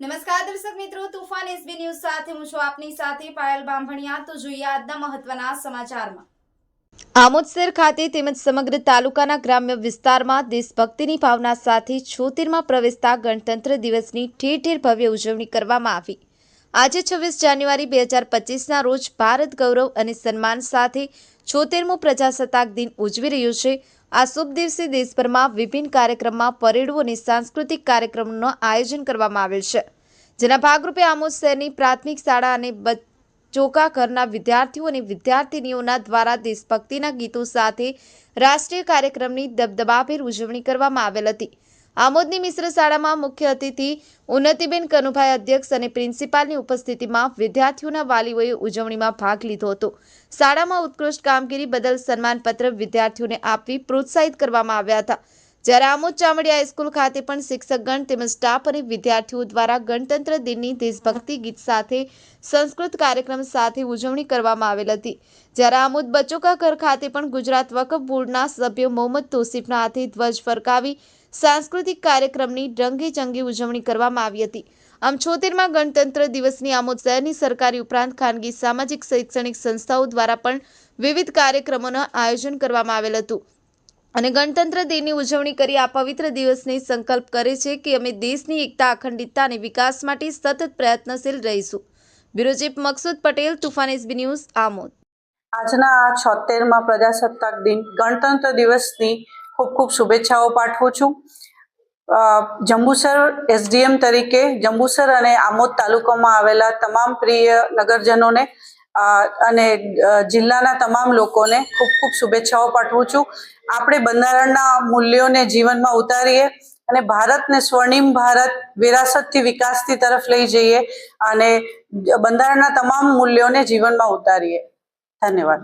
નમસ્કાર દર્શક મિત્રો, તુફાન એસબી ન્યૂઝ સાથે હું છું આપની સાથે પાયલ બાંભણિયા. તો જોઈએ આજના મહત્વના સમાચારમાં. આમોદસર ખાતે તેમજ સમગ્ર તાલુકાના ગ્રામ્ય વિસ્તારમાં દેશભક્તિની ભાવના સાથે છોતેરમાં પ્રવેશતા ગણતંત્ર દિવસની ઠેર ઠેર ભવ્ય ઉજવણી કરવામાં આવી. આજે છવ્વીસ જાન્યુઆરી બે હજાર પચીસના રોજ ભારત ગૌરવ અને સન્માન સાથે છોતેરમો પ્રજાસત્તાક દિન ઉજવી રહ્યું છે. આ શુભ દિવસે દેશભરમાં વિભિન્ન કાર્યક્રમમાં પરેડો અને સાંસ્કૃતિક કાર્યક્રમોનું આયોજન કરવામાં આવેલ છે. જેના ભાગરૂપે આમોદ શહેરની પ્રાથમિક શાળા અને ચોકા ઘરના વિદ્યાર્થીઓ અને વિદ્યાર્થિનીઓના દ્વારા દેશભક્તિના ગીતો સાથે રાષ્ટ્રીય કાર્યક્રમની દબદબાભેર ઉજવણી કરવામાં આવેલ હતી. આમોદની મિશ્ર શાળામાં મુખ્ય અતિથિ ઉન્નતિબેન કનુભાઈ અધ્યક્ષ અને પ્રિન્સિપાલની ઉપસ્થિતિમાં વિદ્યાર્થીઓના વાલીઓએ ઉજવણીમાં ભાગ લીધો હતો. શાળામાં ઉત્કૃષ્ટ કામગીરી બદલ સન્માનપત્ર વિદ્યાર્થીઓને આપવી પ્રોત્સાહિત કરવામાં આવ્યા હતા. જ્યારે આમોદ ચામડી હાઈસ્કૂલ ખાતે પણ શિક્ષકગણ તેમજ સ્ટાફ અને વિદ્યાર્થીઓ દ્વારા ગણતંત્ર દિનની દેશભક્તિ ગીત સાથે સંસ્કૃત કાર્યક્રમ સાથે ઉજવણી કરવામાં આવેલ હતી. જ્યારે આમોદ બચોકા ઘર ખાતે પણ ગુજરાત વકફ બોર્ડના સભ્ય મોહમ્મદ તોસીફના હાથે ધ્વજ ફરકાવી સાંસ્કૃતિક કાર્યક્રમની રંગેચંગે ઉજવણી કરવામાં આવી હતી. આમ છોતેરમાં ગણતંત્ર દિવસની આમોદ શહેરની સરકારી ઉપરાંત ખાનગી સામાજિક શૈક્ષણિક સંસ્થાઓ દ્વારા પણ વિવિધ કાર્યક્રમોનું આયોજન કરવામાં આવેલ હતું. અને ગણતંત્ર દિનની ઉજવણી કરી આ પવિત્ર દિવસની સંકલ્પ કરે છે કે અમે દેશની એકતા, અખંડિતતા અને વિકાસ માટે સતત પ્રયત્નશીલ રહીશું. Bureau chief Maqsood Patel, Toofan SB news, Amod. આજના આ છોતેરમાં પ્રજાસત્તાક દિન ગણતંત્ર દિવસની ખૂબ ખૂબ શુભેચ્છાઓ પાઠવું છું. જંબુસર એસડીએમ તરીકે જંબુસર અને આમોદ તાલુકામાં આવેલા તમામ પ્રિય નગરજનોને અને જિલ્લાના તમામ લોકોને ખૂબ ખૂબ શુભેચ્છાઓ પાઠવું છું. આપણે બંધારણના મૂલ્યોને જીવનમાં ઉતારીએ અને ભારતને સ્વર્ણિમ ભારત વિરાસતથી વિકાસથી તરફ લઈ જઈએ અને બંધારણના તમામ મૂલ્યોને જીવનમાં ઉતારીએ. ધન્યવાદ.